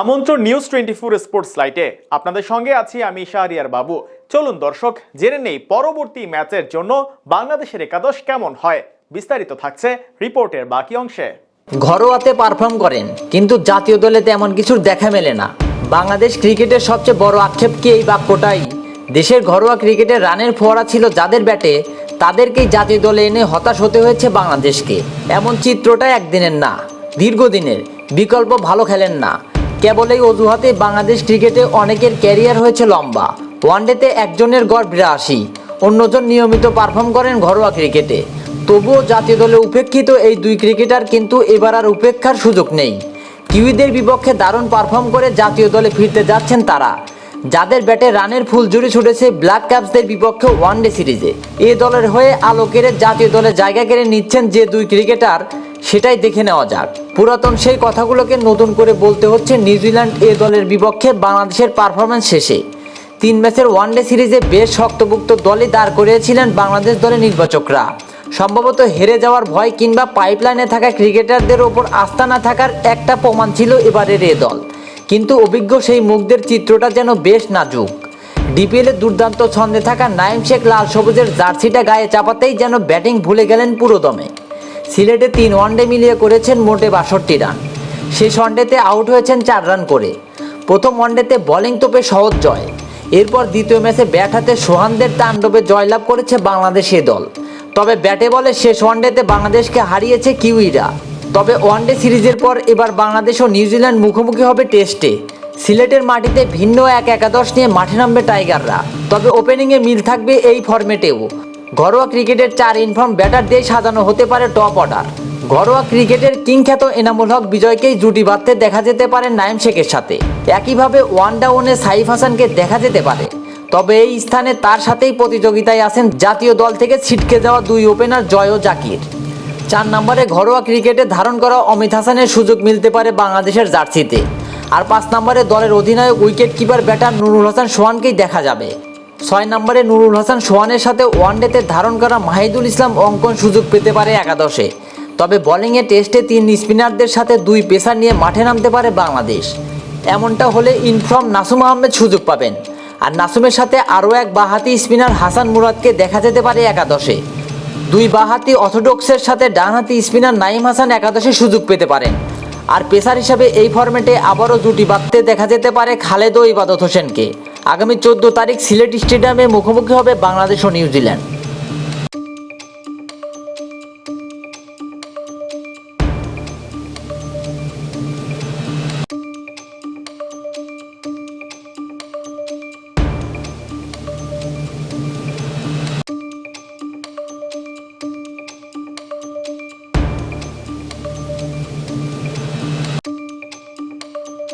আমন্ত্রণ news twenty four sports লাইটে আপনাদের সঙ্গে আছি আমি শাহরিয়ার বাবু। চলুন দর্শক, জেনে নেই পরবর্তী ম্যাচের জন্য বাংলাদেশের একাদশ কেমন হয়। বিস্তারিত থাকছে রিপোর্টের বাকি অংশে। ঘরোয়াতে পারফর্ম করেন, কিন্তু জাতীয় দলে তেমন কিছুর দেখা মেলে না। বাংলাদেশ ক্রিকেটের সবচেয়ে বড় আক্ষেপ কি এই বাক্যটাই? দেশের ঘরোয়া ক্রিকেটের রানের ফোয়ারা ছিল যাদের ব্যাটে, তাদেরকেই জাতীয় দলে এনে হতাশ হতে হয়েছে বাংলাদেশকে। এমন চিত্রটা একদিনের না, দীর্ঘদিনের। বিকল্প ভালো খেলেন না। কেবল এই অজুহাতে বাংলাদেশ ক্রিকেটে অনেকের ক্যারিয়ার হয়েছে লম্বা। ওয়ানডেতে একজনের গড় বিরাশি। অন্যজন নিয়মিত পারফর্ম করেন ঘরোয়া ক্রিকেটে। তবুও জাতীয় দলে উপেক্ষিত এই দুই ক্রিকেটার কিন্তু এবার আর উপেক্ষার সুযোগ নেই। কিউইদের বিপক্ষে দারুণ পারফর্ম করে জাতীয় দলে ফিরতে যাচ্ছেন তারা। যাদের ব্যাটে রানের ফুল জুড়ে ছুটেছে ব্ল্যাক ক্যাপসদের বিপক্ষে ওয়ানডে সিরিজে। এ দলের হয়ে আলোকের জাতীয় দলে জায়গা কেড়ে নিচ্ছেন যে দুই ক্রিকেটার সেটাই দেখে নেওয়া যাক। পুরাতন সেই কথাগুলোকে নতুন করে বলতে হচ্ছে নিউজিল্যান্ড এ দলের বিপক্ষে বাংলাদেশের পারফরমেন্স শেষে। তিন ম্যাচের ওয়ানডে সিরিজে বেশ শক্তভুক্ত দলই দাঁড় করিয়েছিলেন বাংলাদেশ দলের নির্বাচকরা। সম্ভবত হেরে যাওয়ার ভয় কিংবা পাইপলাইনে থাকা ক্রিকেটারদের ওপর আস্থা না থাকার একটা প্রমাণ ছিল এবারের এ দল। কিন্তু অভিজ্ঞ সেই মুখদের চিত্রটা যেন বেশ নাজুক। ডিপিএলে দুর্দান্ত ছন্দে থাকা নাইম শেখ লাল সবুজের জার্সিটা গায়ে চাপাতেই যেন ব্যাটিং ভুলে গেলেন পুরোদমে। সিলেটে তিন ওয়ানডে মিলিয়ে করেছেন মোটে বাষট্টি রান। শেষ ওয়ানডেতে আউট হয়েছেন চার রান করে। প্রথম ওয়ানডেতে বোলিং তোপে সহজ জয়। এরপর দ্বিতীয় ম্যাচে ব্যাট হাতে সোহানদের তাণ্ডবে জয়লাভ করেছে বাংলাদেশ দল। তবে ব্যাটে বলে শেষ ওয়ানডেতে বাংলাদেশকে হারিয়েছে কিউইরা। তবে ওয়ানডে সিরিজের পর এবার বাংলাদেশ ও নিউজিল্যান্ড মুখোমুখি হবে টেস্টে। সিলেটের মাটিতে ভিন্ন এক একাদশ নিয়ে মাঠে নামবে টাইগাররা। তবে ওপেনিংয়ে মিল থাকবে এই ফরম্যাটেও। ঘরোয়া ক্রিকেটের চার ইনফর্ম ব্যাটার দিয়ে সাজানো হতে পারে টপ অর্ডার। ঘরোয়া ক্রিকেটের কিংখ্যাত এনামুল হক বিজয়কেই জুটি বাঁধতে দেখা যেতে পারে নাইম শেখের সাথে। একইভাবে ওয়ান ডাউনে সাইফ হাসানকে দেখা যেতে পারে। তবে এই স্থানে তার সাথেই প্রতিযোগিতায় আছেন জাতীয় দল থেকে ছিটকে যাওয়া দুই ওপেনার জয় জাকির। চার নম্বরে ঘরোয়া ক্রিকেটে ধারণ করা অমিত হাসানের সুযোগ মিলতে পারে বাংলাদেশের জার্সিতে। আর পাঁচ নম্বরে দলের অধিনায়ক wicket keeper batter Nurul Hasan সোহানকেই দেখা যাবে। ছয় নম্বরে নুরুল হাসান সোহানের সাথে ওয়ানডেতে ধারণ করা মাহিদুল ইসলাম অঙ্কন সুযোগ পেতে পারে একাদশে। তবে বোলিংয়ে টেস্টে তিন স্পিনারদের সাথে দুই পেসার নিয়ে মাঠে নামতে পারে বাংলাদেশ। এমনটা হলে ইনফর্ম নাসুম আহমেদ সুযোগ পাবেন। আর নাসুমের সাথে আরও এক বাহাতি স্পিনার হাসান মুরাদকে দেখা যেতে পারে একাদশে। দুই বাহাতি অর্থোডক্সের সাথে ডানহাতি স্পিনার নাইম হাসান একাদশে সুযোগ পেতে পারেন। আর পেসার হিসাবে এই ফরম্যাটে আবারও জুটি বাঁধতে দেখা যেতে পারে খালেদ ও ইবাদত হোসেনকে। আগামী চোদ্দ তারিখ সিলেট স্টেডিয়ামে মুখোমুখি হবে বাংলাদেশ ও নিউজিল্যান্ড।